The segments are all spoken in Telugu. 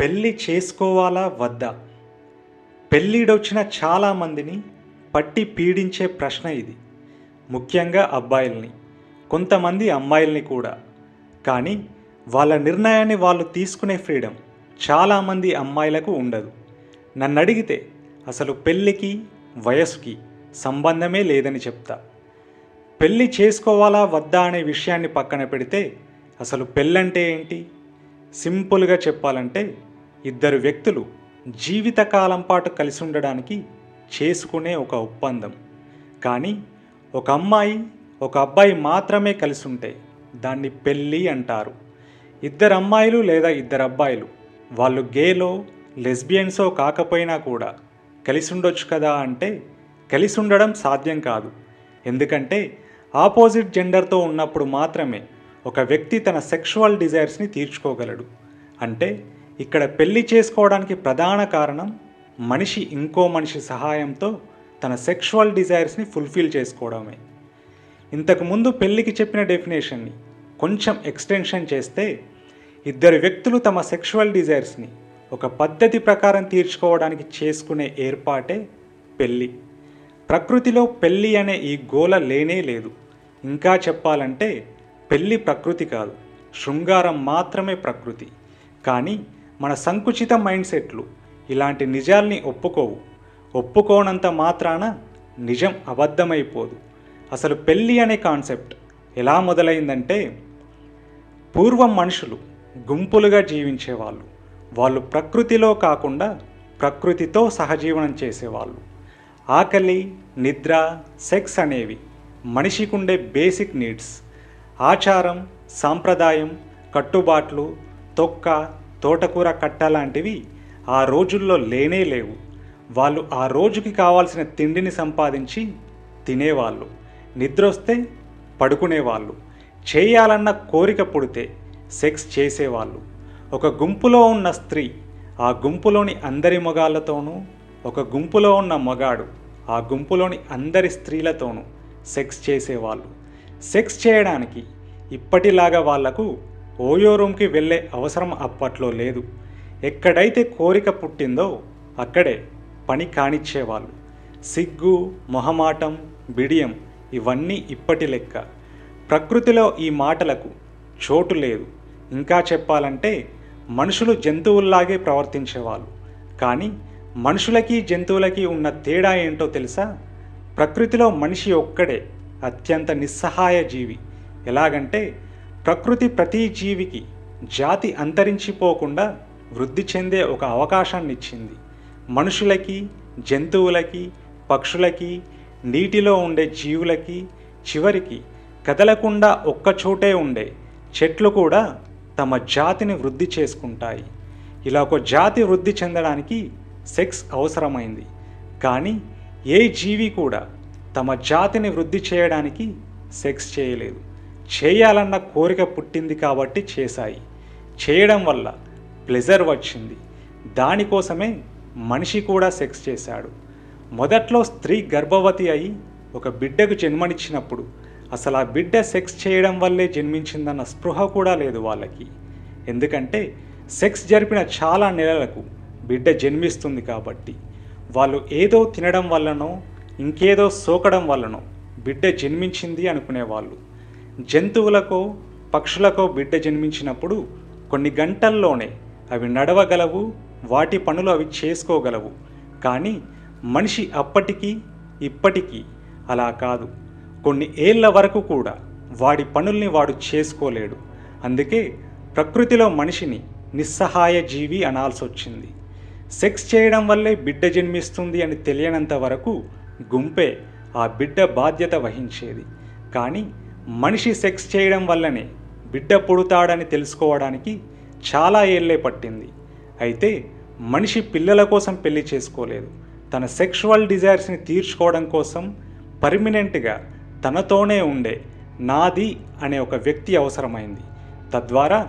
పెళ్ళి చేసుకోవాలా వద్దా? పెళ్ళిడొచ్చిన చాలామందిని పట్టి పీడించే ప్రశ్న ఇది. ముఖ్యంగా అబ్బాయిల్ని కొంతమంది అమ్మాయిల్ని కూడా. కానీ వాళ్ళ నిర్ణయాన్ని వాళ్ళు తీసుకునే ఫ్రీడమ్ చాలామంది అమ్మాయిలకు ఉండదు. నన్ను అడిగితే అసలు పెళ్ళికి వయసుకి సంబంధమే లేదని చెప్తా. పెళ్ళి చేసుకోవాలా వద్దా అనే విషయాన్ని పక్కన పెడితే అసలు పెళ్ళంటే ఏంటి? సింపుల్గా చెప్పాలంటే ఇద్దరు వ్యక్తులు జీవితకాలం పాటు కలిసి ఉండడానికి చేసుకునే ఒక ఒప్పందం. కానీ ఒక అమ్మాయి ఒక అబ్బాయి మాత్రమే కలిసి ఉంటే దాన్ని పెళ్ళి అంటారు. ఇద్దరు అమ్మాయిలు లేదా ఇద్దరు అబ్బాయిలు వాళ్ళు గేలో లెస్బియన్సో కాకపోయినా కూడా కలిసి ఉండొచ్చు కదా అంటే కలిసి ఉండడం సాధ్యం కాదు. ఎందుకంటే ఆపోజిట్ జెండర్తో ఉన్నప్పుడు మాత్రమే ఒక వ్యక్తి తన సెక్షువల్ డిజైర్స్ని తీర్చుకోగలడు. అంటే ఇక్కడ పెళ్ళి చేసుకోవడానికి ప్రధాన కారణం మనిషి ఇంకో మనిషి సహాయంతో తన సెక్షువల్ డిజైర్స్ని ఫుల్ఫిల్ చేసుకోవడమే. ఇంతకుముందు పెళ్ళికి చెప్పిన డెఫినేషన్ని కొంచెం ఎక్స్టెన్షన్ చేస్తే ఇద్దరు వ్యక్తులు తమ సెక్షువల్ డిజైర్స్ని ఒక పద్ధతి ప్రకారం తీర్చుకోవడానికి చేసుకునే ఏర్పాటే పెళ్ళి ప్రకృతిలో పెళ్ళి అనే ఈ గోల లేనే లేదు. ఇంకా చెప్పాలంటే పెళ్ళి ప్రకృతి కాదు. శృంగారం మాత్రమే ప్రకృతి. కానీ మన సంకుచిత మైండ్ సెట్లు ఇలాంటి నిజాల్ని ఒప్పుకోవు. ఒప్పుకోనంత మాత్రాన నిజం అబద్ధమైపోదు. అసలు పెళ్ళి అనే కాన్సెప్ట్ ఎలా మొదలైందంటే పూర్వం మనుషులు గుంపులుగా జీవించేవాళ్ళు. వాళ్ళు ప్రకృతిలో కాకుండా ప్రకృతితో సహజీవనం చేసేవాళ్ళు. ఆకలి నిద్ర సెక్స్ అనేవి మనిషికుండే బేసిక్ నీడ్స్. ఆచారం సాంప్రదాయం కట్టుబాట్లు తొక్క తోటకూర కట్ట లాంటివి ఆ రోజుల్లో లేనే లేవు. వాళ్ళు ఆ రోజుకి కావాల్సిన తిండిని సంపాదించి తినేవాళ్ళు. నిద్రొస్తే పడుకునేవాళ్ళు. చేయాలన్న కోరిక పుడితే సెక్స్ చేసేవాళ్ళు. ఒక గుంపులో ఉన్న స్త్రీ ఆ గుంపులోని అందరి మగాళ్ళతోనూ ఒక గుంపులో ఉన్న మగాడు ఆ గుంపులోని అందరి స్త్రీలతోనూ సెక్స్ చేసేవాళ్ళు. సెక్స్ చేయడానికి ఇప్పటిలాగా వాళ్ళకు ఓయో రూమ్కి వెళ్ళే అవసరం అప్పట్లో లేదు. ఎక్కడైతే కోరిక పుట్టిందో అక్కడే పని కానిచ్చేవాళ్ళు. సిగ్గు మొహమాటం బిడియం ఇవన్నీ ఇప్పటి లెక్క. ప్రకృతిలో ఈ మాటలకు చోటు లేదు. ఇంకా చెప్పాలంటే మనుషులు జంతువుల్లాగే ప్రవర్తించేవాళ్ళు. కానీ మనుషులకి జంతువులకి ఉన్న తేడా ఏంటో తెలుసా? ప్రకృతిలో మనిషి ఒక్కడే అత్యంత నిస్సహాయ జీవి. ఎలాగంటే ప్రకృతి ప్రతి జీవికి జాతి అంతరించిపోకుండా వృద్ధి చెందే ఒక అవకాశాన్ని ఇచ్చింది మనుషులకి జంతువులకి పక్షులకి నీటిలో ఉండే జీవులకి చివరికి కదలకుండా ఒక్కచోటే ఉండే చెట్లు కూడా తమ జాతిని వృద్ధి చేసుకుంటాయి. ఇలా ఒక జాతి వృద్ధి చెందడానికి సెక్స్ అవసరమైంది. కానీ ఏ జీవి కూడా తమ జాతిని వృద్ధి చేయడానికి సెక్స్ చేయలేదు. చేయాలన్న కోరిక పుట్టింది కాబట్టి చేశాయి. చేయడం వల్ల ప్లెజర్ వచ్చింది. దానికోసమే మనిషి కూడా సెక్స్ చేశాడు. మొదట్లో స్త్రీ గర్భవతి అయి ఒక బిడ్డకు జన్మనిచ్చినప్పుడు అసలు ఆ బిడ్డ సెక్స్ చేయడం వల్లే జన్మించిందన్న స్పృహ కూడా లేదు వాళ్ళకి. ఎందుకంటే సెక్స్ జరిపిన చాలా నెలలకు బిడ్డ జన్మిస్తుంది కాబట్టి వాళ్ళు ఏదో తినడం వల్లనో ఇంకేదో సోకడం వల్లనో బిడ్డ జన్మించింది అనుకునేవాళ్ళు. జంతువులకో పక్షులకో బిడ్డ జన్మించినప్పుడు కొన్ని గంటల్లోనే అవి నడవగలవు వాటి పనులు అవి చేసుకోగలవు. కానీ మనిషి అప్పటికీ ఇప్పటికీ అలా కాదు. కొన్ని ఏళ్ళ వరకు కూడా వాడి పనుల్ని వాడు చేసుకోలేడు. అందుకే ప్రకృతిలో మనిషిని నిస్సహాయ జీవి అనాల్సి వచ్చింది. సెక్స్ చేయడం వల్లే బిడ్డ జన్మిస్తుంది అని తెలియనంత వరకు గుంపే ఆ బిడ్డ బాధ్యత వహించేది. కానీ మనిషి సెక్స్ చేయడం వల్లనే బిడ్డ పుడతాడని తెలుసుకోవడానికి చాలా ఏళ్ళే పట్టింది. అయితే మనిషి పిల్లల కోసం పెళ్ళి చేసుకోలేదు. తన సెక్షువల్ డిజైర్స్ని తీర్చుకోవడం కోసం పర్మినెంట్గా తనతోనే ఉండే నాది అనే ఒక వ్యక్తి అవసరమైంది. తద్వారా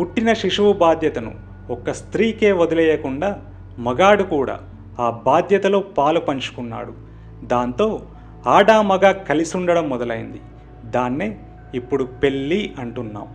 పుట్టిన శిశువు బాధ్యతను ఒక్క స్త్రీకే వదిలేయకుండా మగాడు కూడా ఆ బాధ్యతలో పాలు పంచుకున్నాడు. దాంతో ఆడా మగ కలిసి ఉండడం మొదలైంది. దాన్నే ఇప్పుడు పెళ్ళి అంటున్నాం.